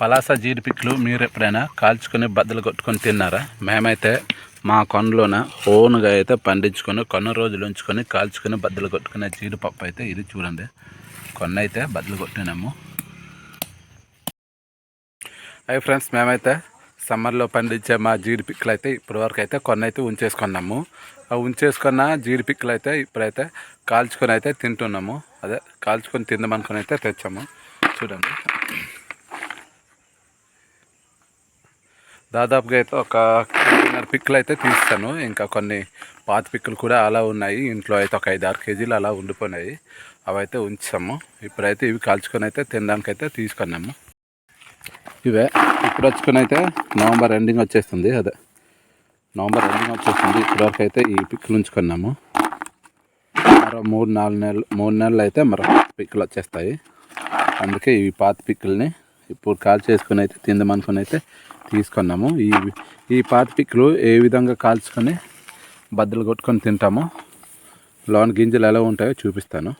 పలాస జీడిపిక్కలు మీరు ఎప్పుడైనా కాల్చుకొని బద్దలు కొట్టుకొని తిన్నారా? మేమైతే మా కొండలోన ఓన్గా అయితే పండించుకొని కొన్న రోజులు ఉంచుకొని కాల్చుకొని బద్దలు కొట్టుకునే జీడిపప్పు అయితే ఇది చూడండి. కొన్న అయితే బద్దలు కొట్టినాము. అవి ఫ్రెండ్స్ మేమైతే సమ్మర్లో పండించే మా జీడి పిక్కలు అయితే ఇప్పటివరకు అయితే కొన్ని అయితే ఉంచేసుకున్నాము. ఆ ఉంచేసుకున్న జీడి పిక్కలు అయితే ఇప్పుడైతే కాల్చుకొని అయితే తింటున్నాము. అదే కాల్చుకొని తిందామనుకొని అయితే తెచ్చాము. చూడండి. దాదాపుగా అయితే ఒక కేజీన్నర అయితే తీస్తాను. ఇంకా కొన్ని పాత పిక్కులు కూడా అలా ఉన్నాయి. ఇంట్లో అయితే ఒక ఐదు ఆరు కేజీలు అలా ఉండిపోయినాయి. అవి అయితే ఉంచాము. ఇప్పుడైతే ఇవి కాల్చుకొని అయితే తినడానికి అయితే తీసుకున్నాము. ఇవే. ఇప్పుడు వచ్చుకొని అయితే నవంబర్ ఎండింగ్ వచ్చేస్తుంది. అదే. నవంబర్ ఎండింగ్ వచ్చేస్తుంది. ఇప్పటివరకు అయితే ఈ పిక్కులు ఉంచుకున్నాము. మరో మూడు నాలుగు నెలలు మూడు నెలలు అయితే మరో పిక్కులు వచ్చేస్తాయి. అందుకే ఈ పాత పిక్కుల్ని ఇప్పుడు కాల్ చేసుకొని అయితే తిందామనుకుని అయితే తీసుకున్నాము. ఈ ఈ పాత పిక్కులు ఏ విధంగా కాల్చుకొని బద్దలు కొట్టుకొని తింటామో లోన గింజలు ఎలా ఉంటాయో చూపిస్తాను.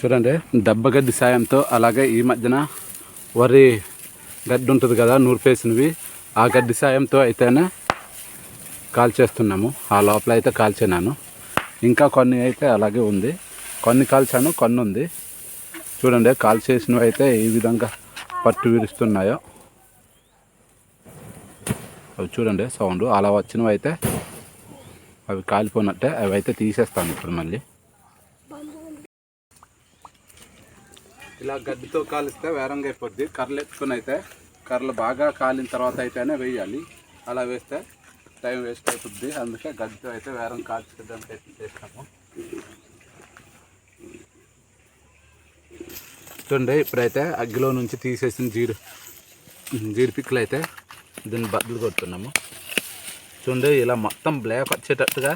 చూడండి దెబ్బగడ్డి సాయంతో అలాగే ఈ మధ్యన వరి గడ్డి ఉంటుంది కదా నూర్పేసినవి ఆ గడ్డి సాయంతో అయితేనే కాల్చేస్తున్నాము ఆ లోపల అయితే కాల్చినాను ఇంకా కొన్ని అయితే అలాగే ఉంది. కొన్ని కాల్చాను కొన్ని ఉంది. చూడండి కాల్చేసినవి అయితే ఈ విధంగా పట్టు విరుస్తున్నాయో. అవి చూడండి సౌండ్ అలా వచ్చినవి అయితే అవి కాలిపోయినట్టే అవి అయితే తీసేస్తాను ఇప్పుడు మళ్ళీ. ఇలా గడ్డితో కాలిస్తే వేరంగా అయిపోద్ది. కర్రలు ఎత్తుకుని అయితే కర్రలు బాగా కాలిన తర్వాత అయితేనే వేయాలి. అలా వేస్తే టైం వేస్ట్ అవుతుంది. అందుకే గడ్డితో అయితే వేరం కాల్చుకోవడానికి అయితే చేస్తాము. చూడండి ఇప్పుడైతే అగ్గిలో నుంచి తీసేసిన జీడి జీడి పిక్కలు అయితే దీన్ని బద్దలు కొడుతున్నాము. చూడండి ఇలా మొత్తం బ్లాక్ వచ్చేటట్టుగా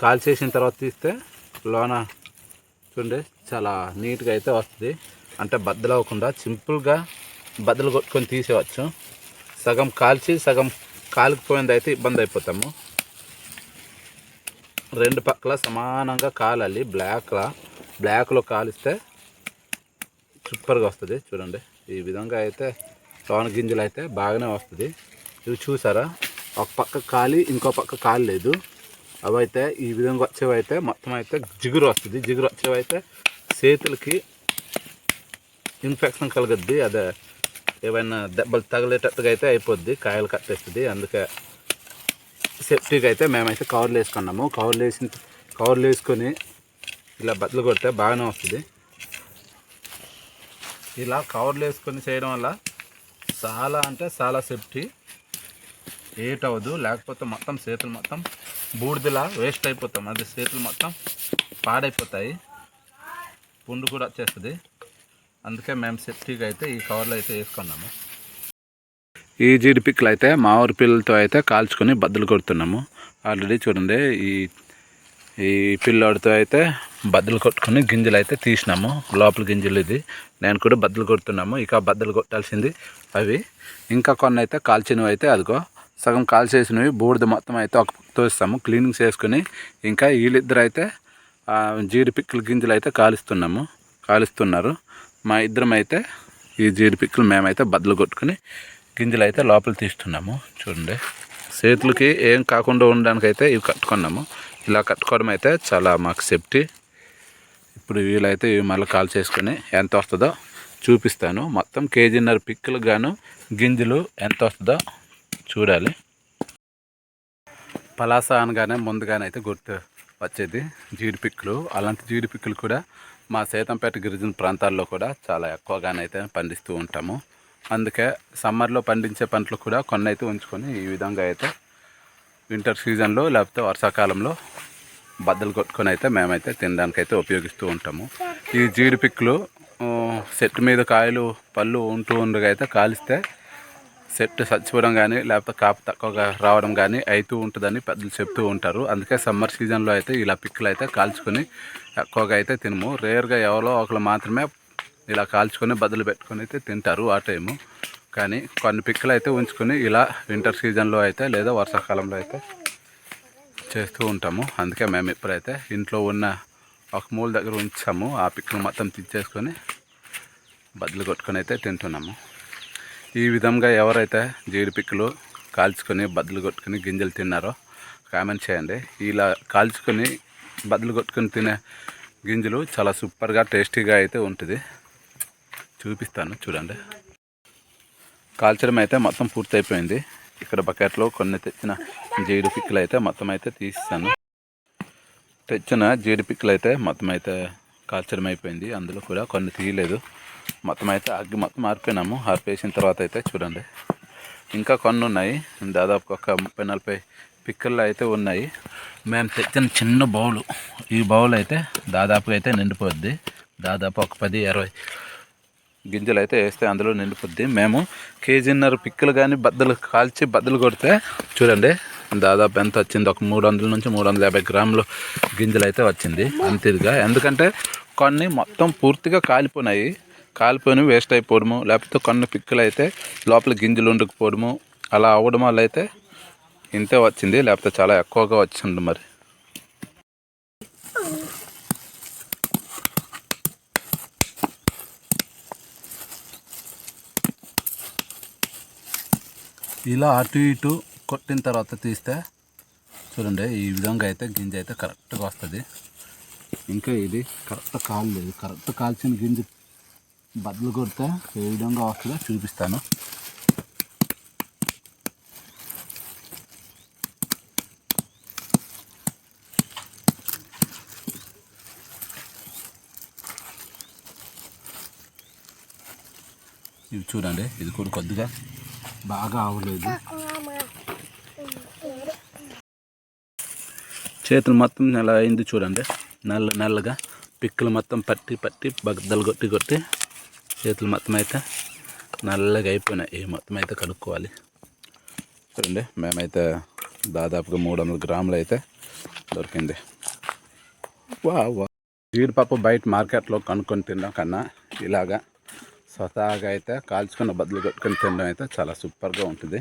కాల్చేసిన తర్వాత తీస్తే లోన చూడండి చాలా నీట్గా అయితే వస్తుంది. అంటే బద్దలు అవ్వకుండా సింపుల్గా బద్దలు కొట్టుకొని తీసేవచ్చు సగం కాల్చి సగం కాలిపోయింది అయితే ఇబ్బంది అయిపోతాము. రెండు పక్కల సమానంగా కాలాలి బ్లాక్లా. బ్లాక్లో కాలిస్తే సూపర్గా వస్తుంది చూడండి. ఈ విధంగా అయితే లోన గింజలు అయితే బాగానే వస్తుంది. ఇవి చూసారా? ఒక పక్క కాలి ఇంకో పక్క కాలేదు అవైతే ఈ విధంగా వచ్చేవైతే మొత్తం అయితే జిగురు వస్తుంది. జిగురు వచ్చేవైతే చేతులకి ఇన్ఫెక్షన్ కలగద్ది. అదే ఏమైనా దెబ్బలు తగిలేటట్టుగా అయితే అయిపోద్ది కాయలు కట్టేస్తుంది. అందుకే సేఫ్టీగా అయితే మేమైతే కవర్లు వేసుకున్నాము. కవర్లు వేసిన కవర్లు వేసుకొని ఇలా బట్టలు కొడితే బాగానే వస్తుంది. ఇలా కవర్లు వేసుకొని చేయడం వల్ల చాలా అంటే చాలా సేఫ్టీ. ఏట్ అవ్వదు లేకపోతే మొత్తం చేతులు మొత్తం బూడిదలా వేస్ట్ అయిపోతాం. అది చేతులు మొత్తం పాడైపోతాయి. పుండు కూడా వచ్చేస్తుంది. అందుకే మేము సేఫ్టీగా అయితే ఈ కవర్లో అయితే వేసుకున్నాము. ఈ జీడి పిక్కలు అయితే మా ఊరి పిల్లలతో అయితే కాల్చుకొని బద్దలు కొడుతున్నాము. ఆల్రెడీ చూడండి ఈ ఈ పిల్లోడితో అయితే బద్దలు కొట్టుకొని గింజలు అయితే తీసినాము. లోపల గింజలు ఇది. నేను కూడా బద్దలు కొడుతున్నాము. ఇక బద్దలు కొట్టాల్సింది అవి. ఇంకా కొన్ని అయితే కాల్చినవి అయితే అదిగో. సగం కాల్చేసినవి బూడిద మొత్తం అయితే ఒక తోస్తాము క్లీనింగ్ చేసుకుని ఇంకా వీళ్ళిద్దరు అయితే జీడి గింజలు అయితే కాలుస్తున్నాము. కాలుస్తున్నారు. మా ఇద్దరం అయితే ఈ జీడిపిక్కలు మేమైతే బద్దలు కొట్టుకుని గింజలు అయితే లోపల తీస్తున్నాము. చూడండి. చేతులకి ఏం కాకుండా ఉండడానికి అయితే ఇవి కట్టుకున్నాము. ఇలా కట్టుకోవడం అయితే చాలా మాకు సేఫ్టీ. ఇప్పుడు వీలైతే ఇవి మళ్ళీ కాల్ చేసుకొని ఎంత వస్తుందో చూపిస్తాను. మొత్తం కేజీన్నర పిక్కులు గాను గింజలు ఎంత వస్తుందో చూడాలి. పలాస అనగానే ముందుగానైతే గుర్తు వచ్చేది. జీడి పిక్కులు. అలాంటి జీడి పిక్కులు కూడా మా సీతంపేట గిరిజన ప్రాంతాల్లో కూడా చాలా ఎక్కువగానైతే పండిస్తూ ఉంటాము. అందుకే సమ్మర్లో పండించే పంటలు కూడా కొన్ని అయితే ఉంచుకొని ఈ విధంగా అయితే వింటర్ సీజన్లో లేకపోతే వర్షాకాలంలో బద్దలు కొట్టుకొని అయితే మేమైతే తినడానికి అయితే ఉపయోగిస్తూ ఉంటాము. ఈ జీడి పిక్కలు చెట్టు మీద కాయలు పళ్ళు ఉంటూ ఉండగా అయితే కాలిస్తే చెట్టు చచ్చిపోవడం కానీ లేకపోతే కాపు తక్కువగా రావడం కానీ అవుతూ ఉంటుందని పెద్దలు చెప్తూ ఉంటారు. అందుకే సమ్మర్ సీజన్లో అయితే ఇలా పిక్కులు అయితే కాల్చుకొని ఎక్కువగా అయితే తినము. రేర్గా ఎవరో ఒకరు మాత్రమే ఇలా కాల్చుకొని బదులు పెట్టుకొని అయితే తింటారు ఆ టైము. కానీ కొన్ని పిక్కలు అయితే ఉంచుకొని ఇలా వింటర్ సీజన్లో అయితే లేదా వర్షాకాలంలో అయితే చేస్తూ ఉంటాము. అందుకే మేము ఇప్పుడైతే ఇంట్లో ఉన్న ఒక మూల దగ్గర ఉంచాము. ఆ పిక్కలు మొత్తం తెచ్చేసుకొని బదులు కొట్టుకొని అయితే తింటున్నాము. ఈ విధంగా ఎవరైతే జీడిపిక్కలు కాల్చుకొని బద్దలు కొట్టుకొని గింజలు తిన్నారో కామెంట్ చేయండి. ఇలా కాల్చుకొని బద్దలు కొట్టుకొని తినే గింజలు చాలా సూపర్గా టేస్టీగా అయితే ఉంటుంది. చూపిస్తాను చూడండి. కాల్చడం అయితే మొత్తం పూర్తయిపోయింది. ఇక్కడ బకెట్లో కొన్ని తెచ్చిన జీడి పిక్కలు అయితే మొత్తం అయితే తీస్తాను తెచ్చిన జీడి పిక్కలు అయితే మొత్తం అయితే కాల్చడం అయిపోయింది అందులో కూడా కొన్ని తీయలేదు. మొత్తం అయితే అగ్గి మొత్తం ఆరిపోయినాము. ఆరిపేసిన తర్వాత అయితే చూడండి. ఇంకా కొన్ని ఉన్నాయి. దాదాపు ఒక ముప్పై నలభై పిక్కలు అయితే ఉన్నాయి. మేము తెచ్చిన చిన్న బౌలు. ఈ బౌల్ అయితే దాదాపుగా అయితే నిండిపోద్ది. దాదాపు ఒక పది ఇరవై గింజలు అయితే వేస్తే అందులో నిండిపోద్ది. మేము కేజీన్నర పిక్కలు కానీ బద్దలు కాల్చి బద్దలు కొడితే చూడండి దాదాపు ఎంత వచ్చింది? ఒక మూడు వందల నుంచి మూడు వందల యాభై గ్రాములు గింజలు అయితే వచ్చింది. అంతేదిగా. ఎందుకంటే కొన్ని మొత్తం పూర్తిగా కాలిపోయినాయి కాలిపోయినవి వేస్ట్ అయిపోవడము లేకపోతే కొన్ని పిక్కలు అయితే లోపల గింజలు ఉండకపోవడము అలా అవ్వడం వల్ల అయితే ఇంతే వచ్చింది లేకపోతే చాలా ఎక్కువగా వచ్చింది మరి. ఇలా అటు ఇటు కొట్టిన తర్వాత తీస్తే చూడండి ఈ విధంగా అయితే గింజ అయితే కరెక్ట్గా వస్తుంది. ఇంకా ఇది కరెక్ట్ కాలేదు కరెక్ట్ కాల్చిన గింజ బద్దలు కొడితే ఏ విధంగా వస్తుందో చూపిస్తాను. ఇవి చూడండి ఇది కూడా కొద్దిగా బాగా అవ్వలేదు చేతులు మొత్తం నెల అయింది చూడండి. నల్ల నల్లగా పిక్కులు మొత్తం పట్టి పట్టి బద్దలు కొట్టి కొట్టి చేతులు మొత్తం అయితే నల్లగా అయిపోయినాయి. ఈ మొత్తం అయితే కడుక్కోవాలి. చూడండి మేమైతే దాదాపుగా మూడు వందల గ్రాములు అయితే దొరికింది. వా వా జీడిపప్పు బయట మార్కెట్లో కనుక్కొని తినడం కన్నా ఇలాగా స్వతహాగా అయితే కాల్చుకున్న బదులు కట్టుకొని తినడం అయితే చాలా సూపర్గా ఉంటుంది.